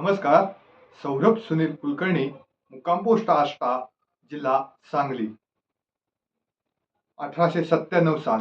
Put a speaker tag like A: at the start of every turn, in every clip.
A: नमस्कार. सौरभ सुनील कुलकर्णी मुक्काम पोस्ट आष्टा जिल्हा सांगली. अठराशे सत्त्याण्णव साल.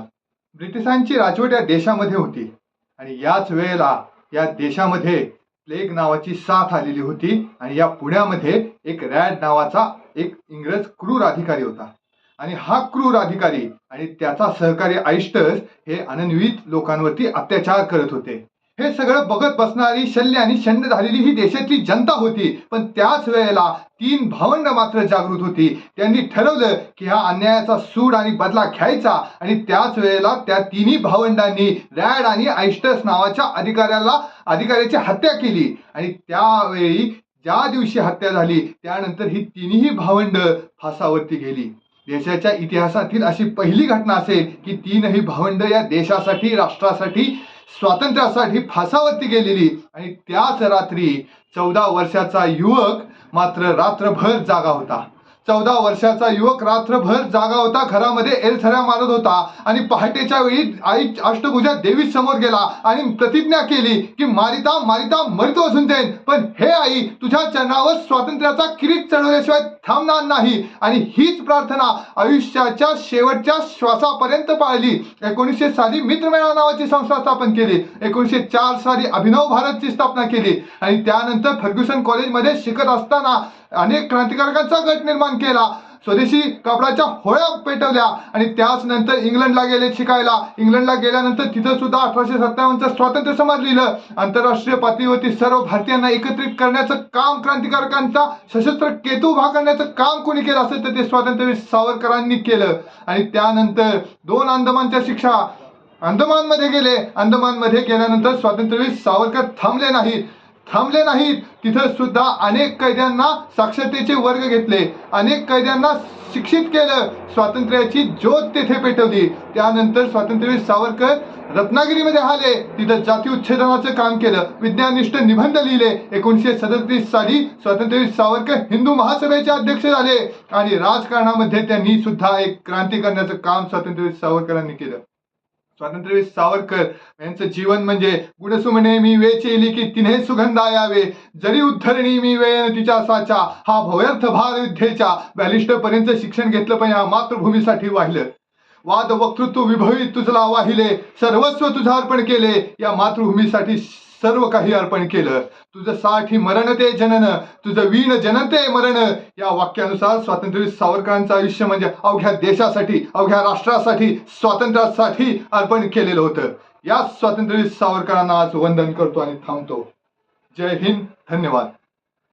A: ब्रिटिशांची राजवट या देशामध्ये होती आणि याच वेळेला या देशामध्ये प्लेग नावाची साथ आलेली होती आणि या पुण्यामध्ये एक रॅड नावाचा एक इंग्रज क्रूर अधिकारी होता. आणि हा क्रूर अधिकारी आणि त्याचा सहकारी आईस्टर्स हे अनन्वित लोकांवरती अत्याचार करत होते. हे सगळं बघत बसणारी शल्य आणि शंड झालेली ही देशातली जनता होती. पण त्याच वेळेला तीन भावंड मात्र जागृत होती. त्यांनी ठरवलं की हा अन्यायाचा सूड आणि बदला घ्यायचा आणि त्याच वेळेला त्या तिन्ही भावंडांनी रॅड आणि आईस्टर्स नावाच्या अधिकाऱ्याला अधिकाऱ्याची हत्या केली. आणि त्यावेळी ज्या दिवशी हत्या झाली त्यानंतर ही तिन्ही भावंड फासावरती गेली. देशाच्या इतिहासातील अशी पहिली घटना असेल की तीनही भावंड या देशासाठी राष्ट्रासाठी स्वातंत्र्यासाठी फासावरती गेलेली आणि त्याच रात्री चौदा वर्षाचा युवक मात्र रात्रभर जागा होता. चौदा वर्षाचा युवक रात्रभर जागा होता. घरामध्ये एलथऱ्या मारत होता. आणि पहाटेच्या वेळी आई अष्टभुजा देवी समोर गेला आणि प्रतिज्ञा केली की मारिता मारिता मरितो असून जाईन. पण हे आई तुझ्या चरणावर स्वातंत्र्याचा किरीट चढवल्याशिवाय थांबणार नाही. आणि हीच प्रार्थना आयुष्याच्या शेवटच्या श्वासापर्यंत पाळली. एकोणीसशे साली मित्रमेळा नावाची संस्था स्थापन केली. एकोणीसशे चार साली अभिनव भारतची स्थापना केली. आणि त्यानंतर फर्ग्युसन कॉलेजमध्ये शिकत असताना अनेक क्रांतिकारकांचा गट निर्माण केला. स्वदेशी कापडाच्या होळ्या पेटवल्या आणि त्याच नंतर इंग्लंडला गेले शिकायला. इंग्लंडला गेल्यानंतर तिथं सुद्धा अठराशे सत्तावन्नचं स्वातंत्र्य समाज लिहिलं. आंतरराष्ट्रीय पातळीवरती सर्व भारतीयांना एकत्रित करण्याचं काम क्रांतिकारकांचा सशस्त्र केतू उभा करण्याचं काम कोणी केलं असेल तर ते स्वातंत्र्यवीर सावरकरांनी केलं. आणि त्यानंतर दोन अंदमानच्या शिक्षा अंदमानमध्ये गेले. अंदमानमध्ये गेल्यानंतर स्वातंत्र्यवीर सावरकर थांबले नाहीत. थांबले नाहीत. तिथं सुद्धा अनेक कैद्यांना साक्षरतेचे वर्ग घेतले. अनेक कैद्यांना शिक्षित केलं. स्वातंत्र्याची ज्योत तेथे पेटवली. त्यानंतर स्वातंत्र्यवीर सावरकर रत्नागिरीमध्ये आले. तिथं जाती उच्छेदनाचं काम केलं. विज्ञानिष्ठ निबंध लिहिले. एकोणीसशे सदतीस साली स्वातंत्र्यवीर सावरकर हिंदू महासभेचे अध्यक्ष झाले. आणि राजकारणामध्ये त्यांनी सुद्धा एक क्रांती करण्याचं काम स्वातंत्र्यवीर सावरकरांनी केलं. स्वातंत्र्यवीर सावरकर यांचं जीवन म्हणजे गुणसुमने मी वेचेली की तिन्हे सुगंधा यावे जरी उद्धरणी मी वेळ तिच्या साचा हा भव्यर्थ भार विद्येच्या बॅलिस्टर पर्यंत शिक्षण घेतलं पण या मातृभूमीसाठी वाहिलं. वाद वक्तृत्व विभवित तुझला वाहिले सर्वस्व तुझा अर्पण केले या मातृभूमीसाठी सर्व काही अर्पण केलं. तुझं साठी मरण ते जनन तुझं वीण जनते मरण. या वाक्यानुसार स्वातंत्र्यवीर सावरकरांचं आयुष्य म्हणजे अवघ्या देशासाठी अवघ्या राष्ट्रासाठी स्वातंत्र्यासाठी अर्पण केलेलं होतं. या स्वातंत्र्यवीर सावरकरांना आज वंदन करतो आणि थांबतो. जय हिंद. धन्यवाद.